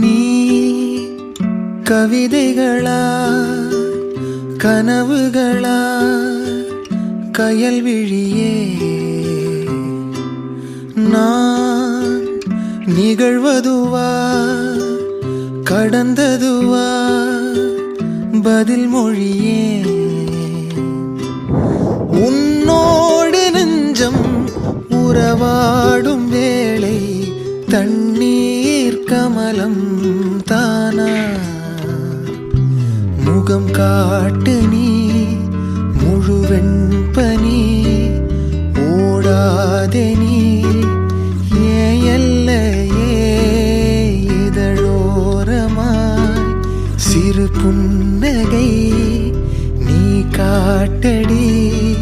நீ கவிதைகளா கனவுகளா கயல் விழியே. நான் நிகழ்வதுவா கடந்ததுவா பதில் மொழியே. உன்னோடு நெஞ்சம் உறவா தண்ணீர் தானா? முகம் காட்டு நீ முழுவெண் பனி ஓடாதே நீ. ஏன் எல்லையே இதழோரமாய் சிறு புன்னகை நீ காட்டடி.